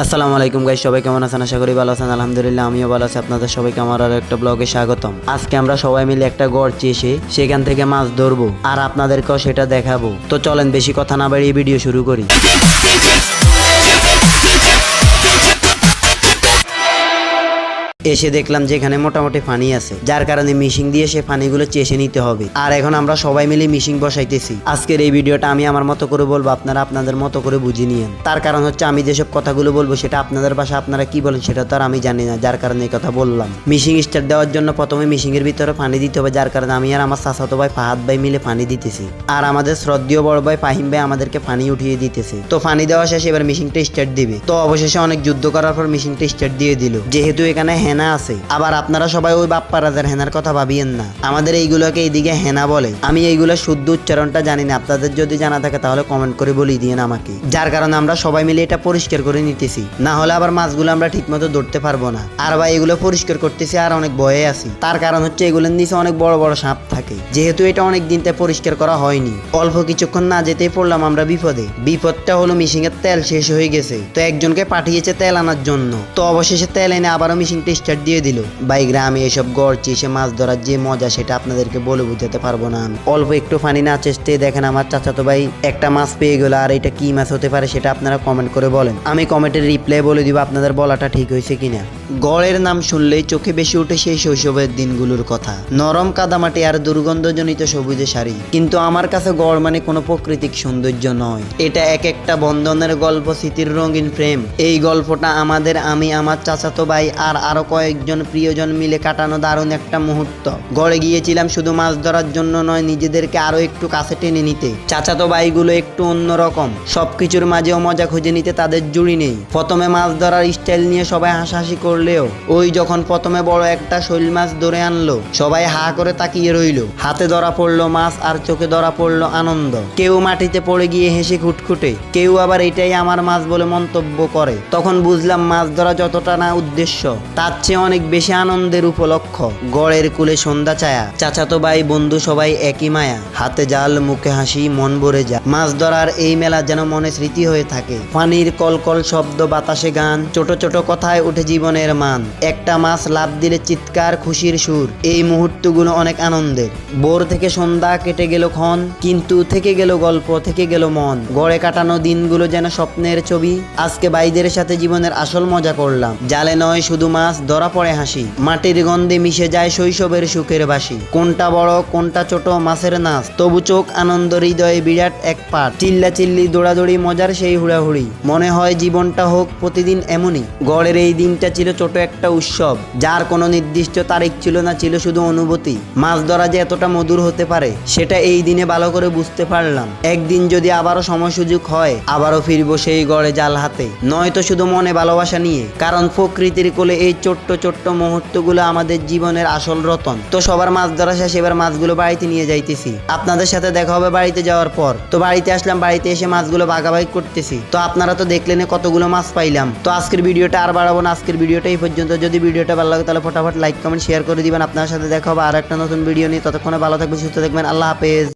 আসসালামু আলাইকুম গাইস সবাই কেমন আছেন? আশা করি ভালো আছেন। আলহামদুলিল্লাহ, আমিও ভালো আছি। আপনাদের সবাইকে আমার আর একটা ব্লগে স্বাগতম। আজকে আমরা সবাই মিলে একটা গড় চেষে সেখান থেকে মাছ ধরবো। আর আপনাদেরকেও সেটা দেখাবো। তো চলেন, বেশি কথা না বাড়িয়ে ভিডিও শুরু করি। এসে দেখলাম যে এখানে মোটামুটি পানি আছে, যার কারণে মিশিং দিয়ে সে পানিগুলো চেষে নিতে হবে। আর এখন আমরা সবাই মিলে মিশিং বসাইতেছি। আজকের এই ভিডিওটা আমি আমার মতো করে বলব, আপনারা আপনাদের মতো করে বুঝে নিয়েন। তার কারণ হচ্ছে আমি যেসব কথাগুলো বলব, সেটা আপনাদের ভাষা আপনারা কি বলেন, সেটা তো আর আমি জানি না, যার কারণে এই কথা বললাম। মিশিং স্টার্ট দেওয়ার জন্য প্রথমে মিশিং এর ভিতরে পানি দিতে হবে, যার কারণে আমি আর আমার চাচাতো ভাই ফাহাদ ভাই মিলে পানি দিতেছি। আর আমাদের শ্রদ্ধীয় বড় ভাই ফাহিম ভাই আমাদেরকে পানি উঠিয়ে দিতেছে। তো পানি দেওয়া শেষে এবার মিশিংটা স্টার্ট দিবে। তো অবশেষে অনেক যুদ্ধ করার পর মিশিংটা স্টার্ট দিয়ে দিল। যেহেতু এখানে হেনা আছে। আবার আপনারা সবাই ওই বাপ্পা রাজার হেনার কথা ভাবিয়েন না। আমাদের এইগুলোকে এইদিকে হেনা বলে। আমি এইগুলো শুদ্ধ উচ্চারণটা জানি না। আপনাদের যদি জানা থাকে তাহলে কমেন্ট করে বলি দিয়েন আমাকে। যার কারণে আমরা সবাই মিলে এটা পরিষ্কার করে নিতেছি। না হলে আবার মাছগুলো আমরা ঠিকমতো ধরতে পারব না। আর ভাই, এগুলো পরিষ্কার করতেছি আর অনেক ভয়ে আছি। তার কারণ হচ্ছে এগুলোর নিচে অনেক বড় বড় সাপ থাকে। যেহেতু এটা অনেক দিন থেকে পরিষ্কার করা হয়নি। অল্প কিছুক্ষণ না যেতেই পড়লাম আমরা বিপদে। বিপদটা হলো মিশিং এর তেল শেষ হয়ে গেছে। তো একজনকে পাঠিয়েছে তেল আনার জন্য। তো অবশেষে তেল এনে আবারও মিশিংটা স্টার্ট দিয়ে দিল। ভাই, গ্রামে এসব গড় চেষে মাছ ধরার যে মজা সেটা আপনাদেরকে বলে বুঝাতে পারব না আমি। অল্প একটু ফানি না চেষ্টে দেখেন আমার চাচাতো ভাই একটা মাছ পেয়ে গেল আর এটা কি মাছ হতে পারে সেটা আপনারা কমেন্ট করে বলেন। আমি কমেন্টের রিপ্লাই বলে দিব আপনাদের বলাটা ঠিক হয়েছে কিনা। গড়ের নাম শুনলেই চোখে বেশি উঠে সেই শৈশবের দিনগুলোর কথা। নরম কাদামাটি আর দুর্গন্ধজনিত সবুজে শাড়ি। কিন্তু আমার কাছে গড় মানে কোনো প্রাকৃতিক সৌন্দর্য নয়। এটা এক একটা বন্ধনের গল্প, স্মৃতির রঙিন প্রেম এই গল্পটা আমাদের, আমি, আমার চাচাতো ভাই আর আরও কয়েকজন প্রিয়জন মিলে কাটানো দারুণ একটা মুহূর্ত। গড়ে গিয়েছিলাম শুধু মাছ ধরার জন্য নয়, নিজেদেরকে আরও একটু কাছে টেনে নিতে। চাচাতো ভাইগুলো একটু অন্যরকম সবকিছুর মাঝেও মজা খুঁজে নিতে তাদের জুড়ি নেই। প্রথমে মাছ ধরার স্টাইল নিয়ে সবাই হাসাহাসি করলেও, ওই যখন প্রথমে বড় একটা শৈল মাছ ধরে আনলো, সবাই হা করে তাকিয়ে রইল। হাতে ধরা পড়ল মাছ আর চোখে ধরা পড়ল আনন্দ। কেউ মাটিতে পড়ে গিয়ে হেসে খুটখুটে, কেউ আবার এটাই আমার মাছ বলে মন্তব্য করে। তখন বুঝলাম মাছ ধরা যতটা না উদ্দেশ্য, তার চেয়ে অনেক বেশি আনন্দের উপলক্ষ। গড়ের কুলে সন্ধ্যা ছায়া, চাচাতো ভাই, বন্ধু সবাই একই মায়া। হাতে জাল, মুখে হাসি, মন ভরে যায়। মাছ ধরার এই মেলা যেন মনে স্মৃতি হয়ে থাকে। পানির কলকল শব্দ, বাতাসে গান, ছোট ছোট কথায় উঠে জীবনের মান একটা মাছ লাভ দিলে চিৎকার, খুশির সুর। এই মুহূর্তগুলো অনেক আনন্দের। ভোর থেকে সন্ধ্যা কেটে গেল ক্ষণ, কিন্তু থেকে গেল গল্প, থেকে গেল মন। গড়ে কাটানো দিনগুলো যেন স্বপ্নের ছবি। আজকে বাইদের সাথে জীবনের আসল মজা করলাম। জালে নয় শুধু মাছ, ধরা পড়ে হাসি। মাটির গন্ধে মিশে যায় শৈশবের সুখের বাসি। কোনটা বড়, কোনটা ছোট, মাছের নাচ। তবু চোখ আনন্দ, হৃদয়ে বিরাট এক পাট চিল্লা চিল্লি দৌড়াদৌড়ি, মজার সেই হুড়াহুড়ি। মনে হয় জীবনটা হোক প্রতিদিন এমনই। গড়ের এই দিনটা ছিল ছোট একটা উৎসব। যার কোনো নির্দিষ্ট তারিখ ছিল না, ছিল শুধু অনুভূতি। মাছ ধরা যে এতটা মধুর হতে পারে, সেটা এই দিনে ভালো করে বুঝতে পারলাম। একদিন যদি আবারও সময় সুযোগ হয়, আবারও ফিরবো সেই গড়ে জাল হাতে। নয়তো শুধু মনে ভালোবাসা নিয়ে, কারণ প্রকৃতির কোলে এই ছোট্ট ছোট্ট মুহূর্তগুলো আমাদের জীবনের আসল রতন। তো সবার মাছ ধরা শেষ এবার মাছগুলো বাড়িতে নিয়ে যাইতেছি। আপনাদের সাথে দেখা হবে বাড়িতে যাওয়ার পর। তো বাড়িতে আসলাম, বাড়িতে এসে মাছগুলো ভাগাভাগি করতেছি। তো আপনারা তো দেখলেন কতগুলো মাছ পাইলাম। তো আজকের ভিডিওটা আর বাড়াবো না, আজকের ভিডিওটা এই পর্যন্ত। যদি ভিডিওটা ভালো লাগে তাহলে ফটাফট লাইক কমেন্ট শেয়ার করে দিবেন। আপনার সাথে দেখা হবে আর একটা নতুন ভিডিও নিয়ে। ততক্ষণে ভালো থাকবে সুস্থ থাকবেন। আল্লাহ হাফেজ।